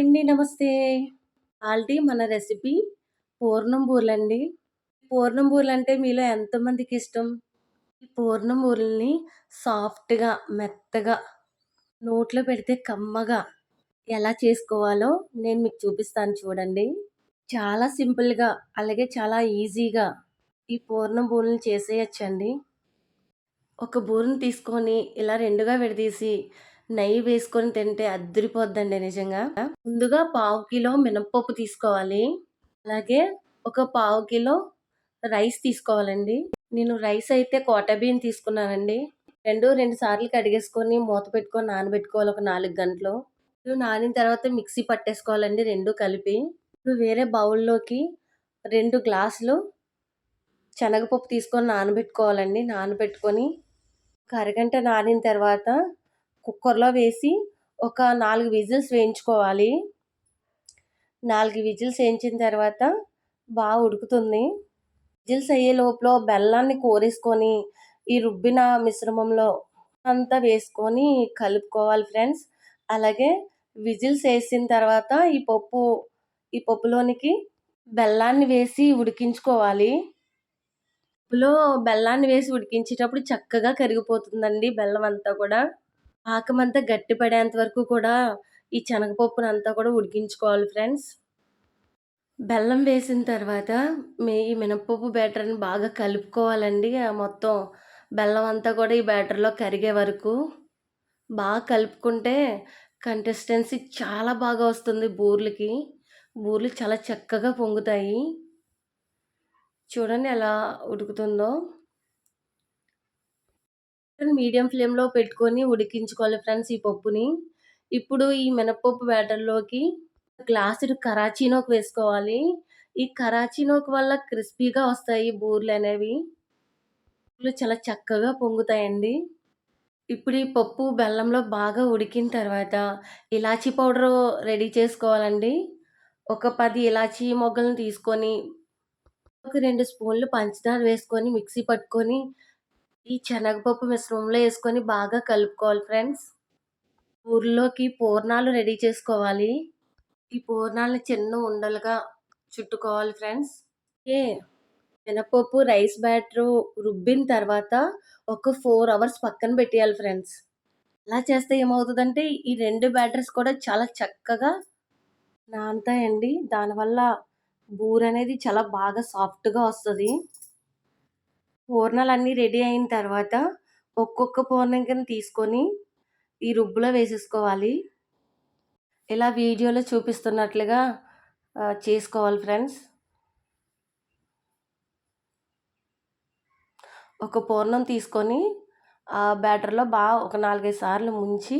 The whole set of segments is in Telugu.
అండి నమస్తే. ఆల్టీ మన రెసిపీ పూర్ణం బూరెలండి. పూర్ణం బూరెలు అంటే మీలో ఎంతమందికి ఇష్టం? ఈ పూర్ణం బూరెల్ని సాఫ్ట్గా మెత్తగా నోట్లో పెడితే కమ్మగా ఎలా చేసుకోవాలో నేను మీకు చూపిస్తాను చూడండి. చాలా సింపుల్గా అలాగే చాలా ఈజీగా ఈ పూర్ణం బూరెలు చేసేయచ్చండి. ఒక బూరెని తీసుకొని ఇలా రెండుగా విడదీసి నెయ్యి వేసుకొని తింటే అద్దరిపోద్దండి నిజంగా. ముందుగా పావు కిలో మినప్పప్పు తీసుకోవాలి. అలాగే ఒక పావు కిలో రైస్ తీసుకోవాలండి. నేను రైస్ అయితే కోట బియ్యం తీసుకున్నానండి. రెండు రెండు సార్లు కడిగేసుకొని మూత పెట్టుకొని నానబెట్టుకోవాలి ఒక నాలుగు గంటలు. నానిన తర్వాత మిక్సీ పట్టేసుకోవాలండి రెండు కలిపి. ఇప్పుడు వేరే బౌల్లోకి రెండు గ్లాసులు శనగపప్పు తీసుకొని నానబెట్టుకోవాలండి. నానబెట్టుకొని ఒక అరగంట నానిన తర్వాత కుక్కర్లో వేసి ఒక నాలుగు విజిల్స్ వేయించుకోవాలి. నాలుగు విజిల్స్ వేయించిన తర్వాత బాగా ఉడుకుతుంది. విజిల్స్ అయ్యే లోపల బెల్లాన్ని కోరేసుకొని ఈ రుబ్బిన మిశ్రమంలో అంతా వేసుకొని కలుపుకోవాలి ఫ్రెండ్స్. అలాగే విజిల్స్ వేసిన తర్వాత ఈ పప్పు ఈ పప్పులోనికి బెల్లాన్ని వేసి ఉడికించుకోవాలి. పప్పులో బెల్లాన్ని వేసి ఉడికించేటప్పుడు చక్కగా కరిగిపోతుందండి బెల్లం అంతా కూడా. పాకమంతా గట్టి పడేంత వరకు కూడా ఈ శనగపప్పును అంతా కూడా ఉడికించుకోవాలి ఫ్రెండ్స్. బెల్లం వేసిన తర్వాత మీ ఈ మినపప్పు బ్యాటర్ని బాగా కలుపుకోవాలండి. మొత్తం బెల్లం అంతా కూడా ఈ బ్యాటర్లో కరిగే వరకు బాగా కలుపుకుంటే కంటెస్టెన్సీ చాలా బాగా వస్తుంది బూర్లకి. బూర్లు చాలా చక్కగా పొంగుతాయి. చూడండి ఎలా ఉడుకుతుందో. మీడియం ఫ్లేమ్లో పెట్టుకొని ఉడికించుకోవాలి ఫ్రెండ్స్ ఈ పప్పుని. ఇప్పుడు ఈ మినపప్పు బ్యాటర్లోకి గ్లాసుడు కరాచీనోకి వేసుకోవాలి. ఈ కరాచీనోకి వల్ల క్రిస్పీగా వస్తాయి బూర్లు అనేవి. చాలా చక్కగా పొంగుతాయండి. ఇప్పుడు ఈ పప్పు బెల్లంలో బాగా ఉడికిన తర్వాత ఇలాచీ పౌడర్ రెడీ చేసుకోవాలండి. ఒక పది ఇలాచీ మొగ్గలను తీసుకొని ఒక రెండు స్పూన్లు పంచదార వేసుకొని మిక్సీ పట్టుకొని ఈ శనగపప్పు మిశ్రమంలో వేసుకొని బాగా కలుపుకోవాలి ఫ్రెండ్స్. ఊర్లోకి పూర్ణాలు రెడీ చేసుకోవాలి. ఈ పూర్ణాలను చిన్న ఉండలుగా చుట్టుకోవాలి ఫ్రెండ్స్. ఏ మినపప్పు రైస్ బ్యాటర్ రుబ్బిన తర్వాత ఒక ఫోర్ అవర్స్ పక్కన పెట్టేయాలి ఫ్రెండ్స్. అలా చేస్తే ఏమవుతుందంటే ఈ రెండు బ్యాటర్స్ కూడా చాలా చక్కగా నానతాయండి. దానివల్ల బూర అనేది చాలా బాగా సాఫ్ట్గా వస్తుంది. పూర్ణాలు అన్నీ రెడీ అయిన తర్వాత ఒక్కొక్క పూర్ణం కింద తీసుకొని ఈ రుబ్బులో వేసేసుకోవాలి. ఇలా వీడియోలో చూపిస్తున్నట్లుగా చేసుకోవాలి ఫ్రెండ్స్. ఒక పూర్ణం తీసుకొని ఆ బ్యాటర్లో బాగా ఒక నాలుగైదు సార్లు ముంచి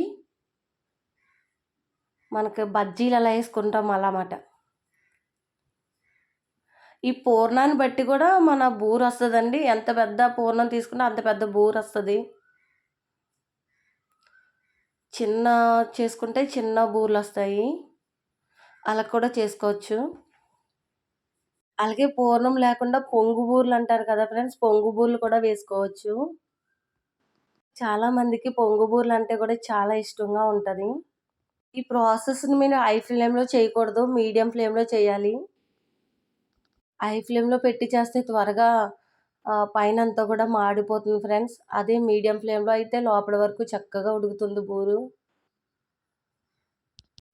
మనకు బజ్జీలు అలా వేసుకుంటాం అలా అన్నమాట. ఈ పూర్ణాన్ని బట్టి కూడా మన బూర్ వస్తుందండి. ఎంత పెద్ద పూర్ణం తీసుకున్నా అంత పెద్ద బూర్ వస్తుంది. చిన్న చేసుకుంటే చిన్న బూర్లు వస్తాయి. అలా కూడా చేసుకోవచ్చు. అలాగే పూర్ణం లేకుండా పొంగు బూర్లు అంటారు కదా ఫ్రెండ్స్ పొంగు బూర్లు కూడా వేసుకోవచ్చు. చాలామందికి పొంగు బూర్లు అంటే కూడా చాలా ఇష్టంగా ఉంటుంది. ఈ ప్రాసెస్ని మీరు హై ఫ్లేమ్లో చేయకూడదు మీడియం ఫ్లేమ్లో చేయాలి. హై ఫ్లేమ్లో పెట్టి చేస్తే త్వరగా పైన అంతా కూడా మాడిపోతుంది ఫ్రెండ్స్. అదే మీడియం ఫ్లేమ్లో అయితే లోపల వరకు చక్కగా ఉడుకుతుంది బూరు.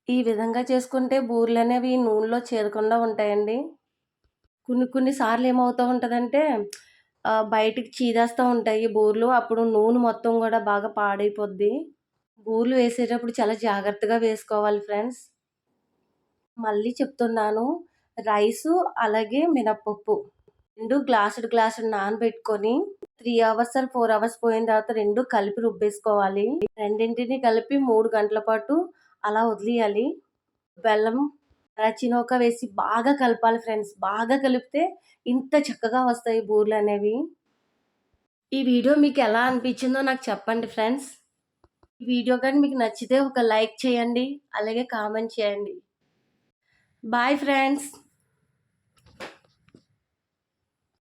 ఈ విధంగా చేసుకుంటే బూరెలు అనేవి నూనెలో చేరకుండా ఉంటాయండి. కొన్ని కొన్ని సార్లు ఏమవుతూ ఉంటుందంటే బయటికి చీదేస్తూ ఉంటాయి బూర్లు. అప్పుడు నూనె మొత్తం కూడా బాగా పాడైపోద్ది. బూర్లు వేసేటప్పుడు చాలా జాగ్రత్తగా వేసుకోవాలి ఫ్రెండ్స్. మళ్ళీ చెప్తున్నాను రైసు అలాగే మినప్పప్పు. రెండు గ్లాసుడు గ్లాసుడు నానబెట్టుకొని three hours or four hours పోయిన తర్వాత రెండు కలిపి రుబ్బేసుకోవాలి. రెండింటిని కలిపి మూడు గంటల పాటు అలా వదిలేయాలి. బెల్లం రచినోక వేసి బాగా కలపాలి ఫ్రెండ్స్. బాగా కలిపితే ఇంత చక్కగా వస్తాయి బూర్లు అనేవి. ఈ వీడియో మీకు ఎలా అనిపించిందో నాకు చెప్పండి ఫ్రెండ్స్. ఈ వీడియో కానీ మీకు నచ్చితే ఒక లైక్ చేయండి అలాగే కామెంట్ చేయండి. Bye friends.